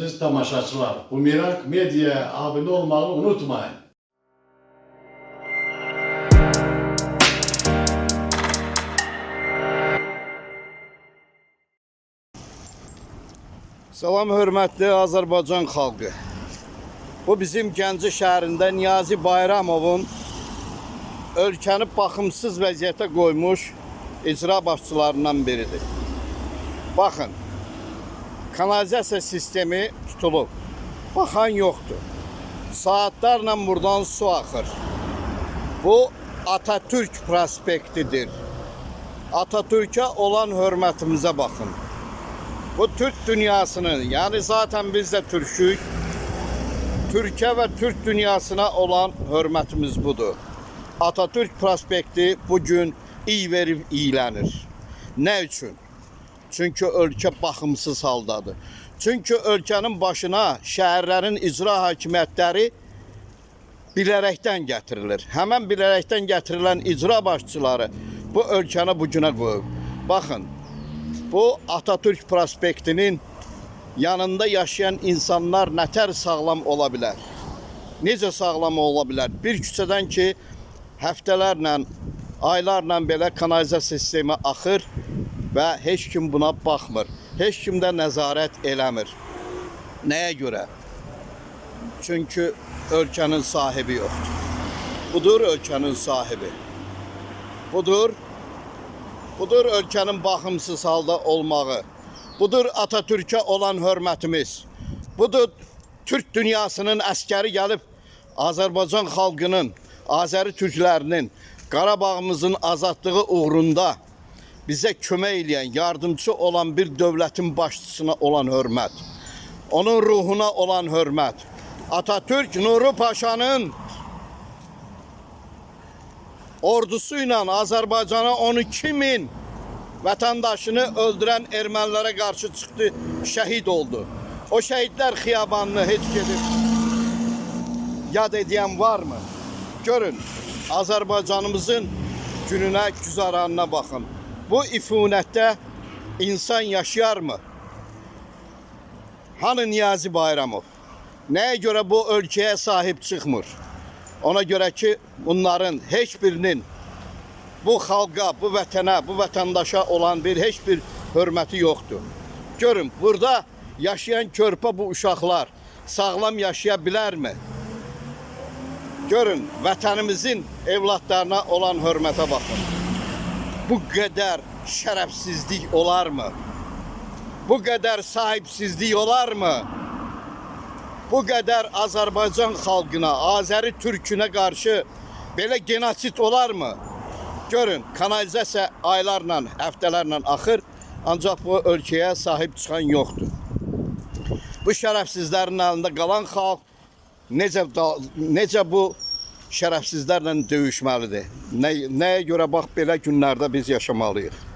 Aziz tamaşaçılar, Bumerang Medya'ya abone olmayı unutmayın. Salam hörmətli Azərbaycan xalqı. Bu bizim Gəncə şəhərində Niyazi Bayramovun ölkəni baxımsız vəziyyətə qoymuş icra başçılarından biridir. Baxın, kanalizasiya sistemi tutulub. Baxan yoxdur. Saatlarla buradan su axır. Bu Atatürk prospektidir. Atatürk'e olan hörmətimizə baxın. Bu Türk dünyasının yani zaten biz de Türk'ük. Türkiye ve Türk dünyasına olan hürmetimiz budur. Atatürk prospekti bugün iyi verib iyilənir. Ne üçün? Çünkü ölkə baxımsız haldadır. Çünkü ölkənin başına şəhərlərin icra hakimiyyətləri bilərəkdən gətirilir. Həmən bilərəkdən gətirilən icra başçıları bu ölkəni bu günə qoyub. Baxın, bu Atatürk prospektinin yanında yaşayan insanlar nətər sağlam ola bilər? Necə sağlam ola bilər? Bir küçədən ki, həftələrlə, aylarla belə kanalizasiya sistemi axır və heç kim buna baxmır. Heç kim də nəzarət eləmir. Nəyə görə? Çünki ölkənin sahibi yoxdur. Budur ölkənin sahibi. Budur Budur ölkənin baxımsız halda olmağı. Budur Atatürk'e olan hörmətimiz. Budur Türk dünyasının əskəri gəlib Azərbaycan xalqının, Azəri türklərinin Qarabağımızın azadlığı uğrunda bizə kömək eləyən, yardımcı olan bir dövlətin başçısına olan hörmət. Onun ruhuna olan hörmət. Atatürk Nuru Paşa'nın ordusuyla Azərbaycana 12 min vətəndaşını öldürən ermənilərə qarşı çıxdı, şəhid oldu. O şəhidlər xiyabanını heç gedib yad edən varmı? Görün, Azərbaycanımızın gününə, güzaranına baxın. Bu ifunətdə insan yaşayarmı? Hani Niyazi Bayramov? Nəyə görə bu ölkəyə sahib çıxmır? Ona görə ki, bunların heç birinin bu xalqa, bu vətənə, bu vətəndaşa olan bir heç bir hörməti yoxdur. Görün, burada yaşayan körpə bu uşaqlar sağlam yaşaya bilərmi? Görün, vətənimizin evlatlarına olan hörmətə baxın. Bu qədər şərəfsizlik olarmı? Bu qədər sahibsizlik olarmı? bu qədər Azərbaycan xalqına, Azəri türkünə qarşı belə genosit olarmı? Görün, kanalizasiya aylarla, həftələrlə axır, ancaq bu ölkəyə sahib çıxan yoxdur. Bu şərəfsizlərin əlində qalan xalq necə necə bu şərəfsizlərlə döyüşməlidir. Nə, nəyə görə bax belə günlərdə biz yaşamalıyıq?